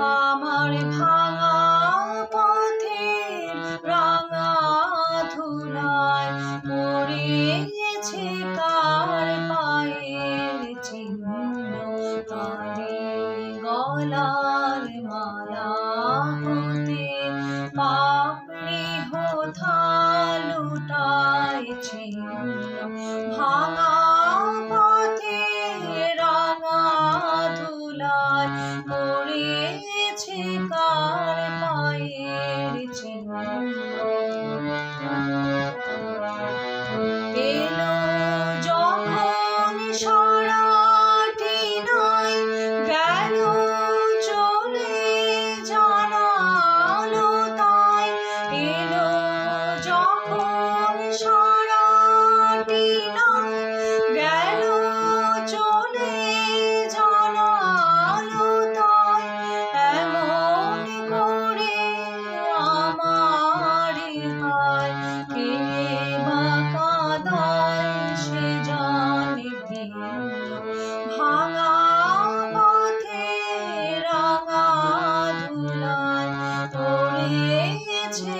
আমার ভাঙা রাঙা ধুলায় পড়েছে কার পায়ের চিহ্ন গলার মালা হতে পাপড়ি হোথা লুটায় ছিন্ন ভাঙা পথে রাঙা আছে কার পায়ের চিহ্ন। এলো যখন সরাটি নয় গেল চলে তাই। এলো যখন সরা ভাঙা পথে রাঙা ধুলায় পড়েছে